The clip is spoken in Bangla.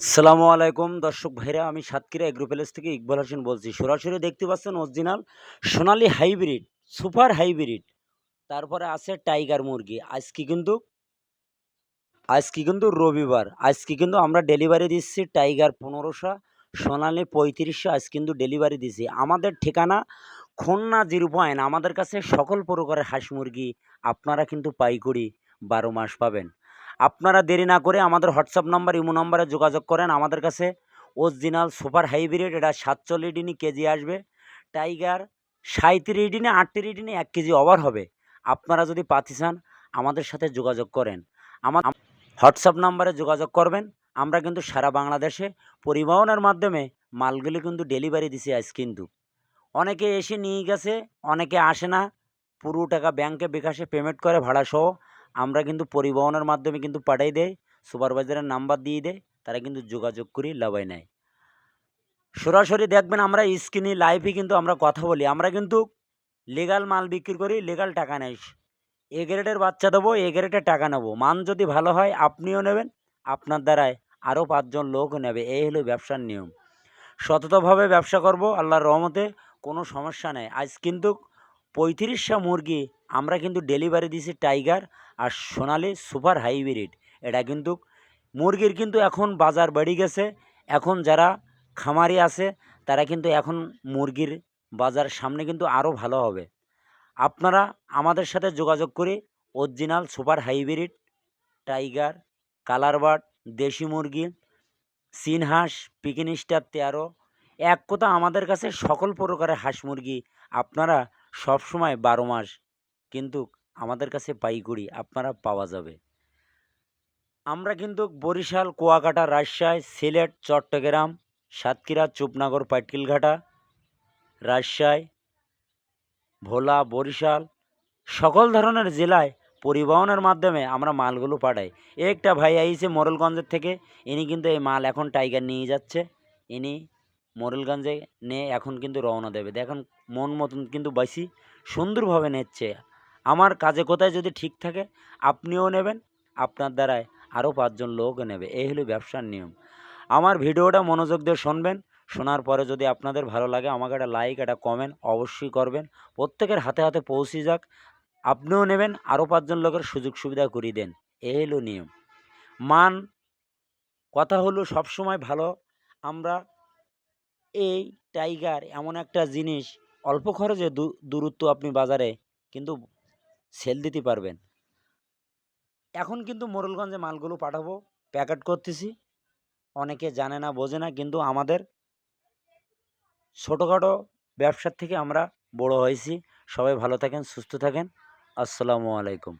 আসসালামু আলাইকুম, দর্শক ভাইরা, আমি সাতক্ষীরা এগ্রো প্যালেস থেকে ইকবাল হোসেন বলছি। সরাসরি দেখতে পাচ্ছেন original Sonali hybrid, super hybrid. তারপরে আছে টাইগার মুরগি। আজকে কিন্তু আজকে কিন্তু রবিবার। আজকে কিন্তু আমরা ডেলিভারি দিচ্ছি টাইগার পনেরোশো, সোনালি পঁয়ত্রিশশো। আজ কিন্তু ডেলিভারি দিচ্ছি। আমাদের ঠিকানা খুলনা জিরো পয়েন্ট। আমাদের কাছে সকল প্রকারের হাঁস মুরগি আপনারা কিন্তু পাইকরি বারো মাস পাবেন। আপনারা দেরি না করে আমাদের হোয়াটসঅ্যাপ নাম্বার, ইমো নাম্বারে যোগাযোগ করেন। আমাদের কাছে অরিজিনাল সুপার হাইব্রিড এটা সাতচল্লিশ দিনই কেজি আসবে। টাইগার সাঁত্রিশ দিনে আটত্রিশ দিনে এক কেজি ওভার হবে। আপনারা যদি পাতি চান, আমাদের সাথে যোগাযোগ করেন। আমার হোয়াটসঅ্যাপ নাম্বারে যোগাযোগ করবেন। আমরা কিন্তু সারা বাংলাদেশে পরিবহনের মাধ্যমে মালগুলি কিন্তু ডেলিভারি দিছি আজ কিন্তু। অনেকে এসে নিয়ে গেছে, অনেকে আসে না। পুরো টাকা ব্যাংকে বিকাশে পেমেন্ট করে ভাড়া সহ আমরা কিন্তু পরিবহনের মাধ্যমে কিন্তু পাঠাই দেয় সুপারভাইজারের নাম্বার দিয়ে দেয় তারা কিন্তু যোগাযোগ করি লাভাই নেয়। সরাসরি দেখবেন আমরা স্ক্রিনে লাইভে কিন্তু আমরা কথা বলি। আমরা কিন্তু লিগাল মাল বিক্রি করি লিগাল টাকা নেই। এ গ্রেডের বাচ্চা দেবো এ গ্রেডের টাকা নেব। মান যদি ভালো হয়, আপনিও নেবেন। আপনার দ্বারায় আরও পাঁচজন লোকও নেবে। এই হলো ব্যবসার নিয়ম। সততভাবে ব্যবসা করব, আল্লাহর রহমতে কোনো সমস্যা নেই। আজ কিন্তু পঁয়ত্রিশটা মুরগি আমরা কিন্তু ডেলিভারি দিছি টাইগার আর সোনালি সুপার হাইব্রিড এটা কিন্তু মুরগির কিন্তু এখন বাজার বেড়ে গেছে। এখন যারা খামারি আছে, তারা কিন্তু এখন মুরগির বাজার সামনে কিন্তু আরও ভালো হবে। আপনারা আমাদের সাথে যোগাযোগ করে original super hybrid tiger colour bird দেশি মুরগি চীন হাঁস পিকিন স্টার তেরো, এক কথা আমাদের কাছে সকল প্রকারের হাঁস মুরগি আপনারা সবসময় বারো মাস। কিন্তু আমাদের কাছে পাইকুড়ি, আপনারা পাওয়া যাবে। আমরা কিন্তু বরিশাল, কুয়াকাটা, রাজশাহী, সিলেট, চট্টগ্রাম, সাতক্ষীরা, চুপনগর, পাটকিলঘাটা, রাজশাহী, ভোলা, বরিশাল সকল ধরনের জেলায় পরিবহনের মাধ্যমে আমরা মালগুলো পাঠাই। একটা ভাই আইছে মোরলগঞ্জের থেকে, ইনি কিন্তু এই মাল এখন টাইগার নিয়ে যাচ্ছে। ইনি মোরেলগঞ্জে নিয়ে এখন কিন্তু রওনা দেবে। দেখেন মন মতন কিন্তু বাইসি, সুন্দরভাবে নিচ্ছে। আমার কাজে কোথায় যদি ঠিক থাকে, আপনিও নেবেন, আপনার দ্বারায় আরও পাঁচজন লোকও নেবে। এই হলো ব্যবসার নিয়ম। আমার ভিডিওটা মনোযোগ দিয়ে শুনবেন, শোনার পরে যদি আপনাদের ভালো লাগে, আমাকে একটা লাইক একটা কমেন্ট অবশ্যই করবেন। প্রত্যেকের হাতে হাতে পৌঁছে যাক, আপনিও নেবেন, আরও পাঁচজন লোকের সুযোগ সুবিধা করিয়ে দেন। এই হলো নিয়ম। মান, কথা হলো সবসময় ভালো। আমরা এই টাইগার এমন একটা জিনিস, অল্প খরচে দূরত্ব আপনি বাজারে কিন্তু সেল দিতে পারবেন। এখন কিন্তু মোরলগঞ্জে মালগুলো পাঠাবো প্যাকেট করতেছি। অনেকে জানে না, বোঝে না, কিন্তু আমাদের ছোটোখাটো ব্যবসার থেকে আমরা বড় হয়েছি। সবাই ভালো থাকেন, সুস্থ থাকেন। আসসালামু আলাইকুম।